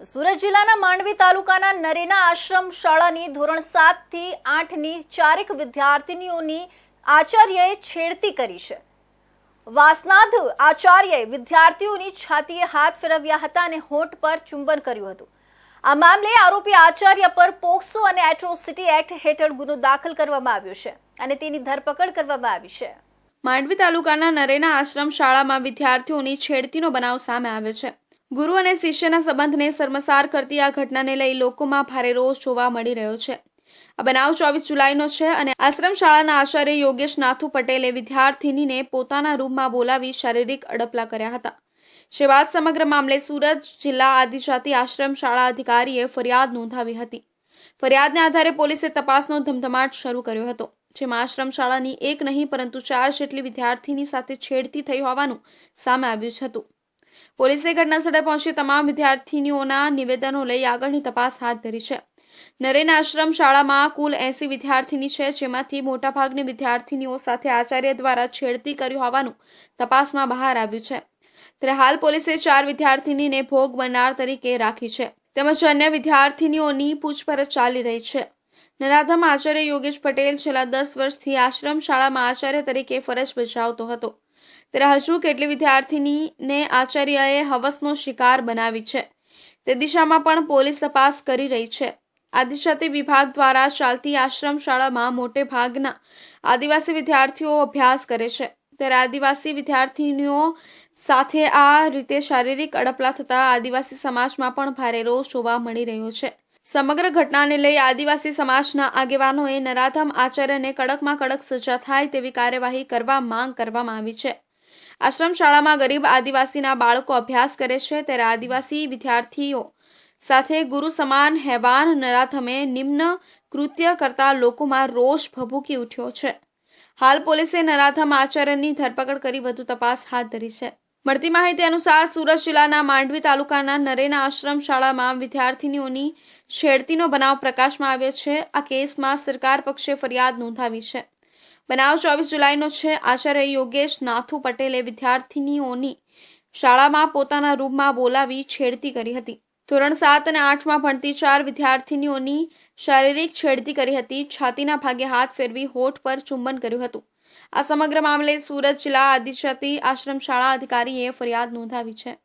સુરત જિલ્લાના માંડવી તાલુકાના નરેના આશ્રમ શાળાની ધોરણ સાતથી આઠની ચારેક વિદ્યાર્થીનીઓની આચાર્યએ છેડતી કરી છે. વાસનાથ આચાર્યએ વિદ્યાર્થીઓની છાતીએ હાથ ફેરવ્યા હતા અને હોઠ પર ચુંબન કર્યું હતું. આ મામલે આરોપી આચાર્ય પર પોક્સો અને એટ્રોસિટી એક્ટ હેઠળ ગુનો દાખલ કરવામાં આવ્યો છે અને તેની ધરપકડ કરવામાં આવી છે. માંડવી તાલુકાના નરેના આશ્રમ શાળામાં વિદ્યાર્થીઓની છેડતીનો બનાવ સામે આવ્યો છે. ગુરુ અને શિષ્યના સંબંધને શર્મસાર કરતી આ ઘટનાને લઈ લોકોમાં ભારે રોષ જોવા મળી રહ્યો છે. આ બનાવ ચોવીસ જુલાઈનો છે અને આશ્રમ શાળાના આચાર્ય યોગેશ નાથુ પટેલે વિદ્યાર્થીનીને પોતાના રૂમમાં બોલાવી શારીરિક અડપલા કર્યા હતા. જે બાદ સમગ્ર મામલે સુરત જિલ્લા આદિજાતિ આશ્રમ શાળા અધિકારીએ ફરિયાદ નોંધાવી હતી. ફરિયાદને આધારે પોલીસે તપાસનો ધમધમાટ શરૂ કર્યો હતો. જેમાં આશ્રમ શાળાની એક નહીં, પરંતુ ચાર જેટલી વિદ્યાર્થીની સાથે છેડતી થઈ હોવાનું સામે આવ્યું હતું. પોલીસે ઘટનાસ્થળે પહોંચી તમામ વિદ્યાર્થીનીઓના નિવેદનો લઈ આગળની તપાસ હાથ ધરી છે. નરેન આશ્રમ શાળામાં કુલ એસી વિદ્યાર્થીની છે, જેમાંથી મોટાભાગની વિદ્યાર્થીનીઓ સાથે આચાર્ય દ્વારા છેડતી કરી હોવાનું તપાસમાં બહાર આવ્યું છે. ત્યારે હાલ પોલીસે ચાર વિદ્યાર્થીનીને ભોગ બનનાર તરીકે રાખી છે. તેમજ અન્ય વિદ્યાર્થીનીઓની પૂછપરછ ચાલી રહી છે. નરાધમ આચાર્ય યોગેશ પટેલ છેલ્લા દસ વર્ષથી આશ્રમ શાળામાં આચાર્ય તરીકે ફરજ બજાવતો હતો. ત્યારે હજુ કેટલી વિદ્યાર્થીનીને આચાર્યએ હવસનો શિકાર બનાવી છે? તે દિશામાં પણ પોલીસ તપાસ કરી રહી છે. આદિજાતિ વિભાગ દ્વારા ચાલતી આશ્રમ શાળામાં મોટે ભાગના આદિવાસી વિદ્યાર્થીઓ અભ્યાસ કરે છે. ત્યારે આદિવાસી વિદ્યાર્થીનીઓ સાથે આ રીતે શારીરિક અડપલા થતા આદિવાસી સમાજમાં પણ ભારે રોષ જોવા મળી રહ્યો છે. સમગ્ર ઘટનાને લઈ આદિવાસી સમાજના આગેવાનોએ નરાધમ આચાર્યને કડકમાં કડક સજા થાય તેવી કાર્યવાહી કરવા માંગ કરવામાં આવી છે. આશ્રમ શાળામાં ગરીબ આદિવાસીના બાળકો અભ્યાસ કરે છે ત્યારે આદિવાસી વિદ્યાર્થીઓ સાથે ગુરુ સમાન હેવાન નરાથમે નિમ્ન કૃત્ય કરતા લોકોમાં રોષ ભભૂકી ઉઠ્યો છે. હાલ પોલીસે નરાથમ આચરણની ધરપકડ કરી વધુ તપાસ હાથ ધરી છે. મળતી માહિતી અનુસાર સુરત જિલ્લાના માંડવી તાલુકાના નરેના આશ્રમ શાળામાં વિદ્યાર્થીનીઓની છેડતીનો બનાવ પ્રકાશમાં આવ્યો છે. આ કેસમાં સરકાર પક્ષે ફરિયાદ નોંધાવી છે. બનાવ ચોવીસ જુલાઈનો છે. આચાર્ય યોગેશ નાથુ પટેલે વિદ્યાર્થીનીઓની શાળામાં પોતાના રૂમમાં બોલાવી છેડતી કરી હતી. ધોરણ સાત અને આઠમાં ભણતી ચાર વિદ્યાર્થીનીઓની શારીરિક છેડતી કરી હતી. છાતીના ભાગે હાથ ફેરવી હોઠ પર ચુંબન કર્યું હતું. આ સમગ્ર મામલે સુરત જિલ્લા આદિજાતિ આશ્રમ શાળા અધિકારીએ ફરિયાદ નોંધાવી છે.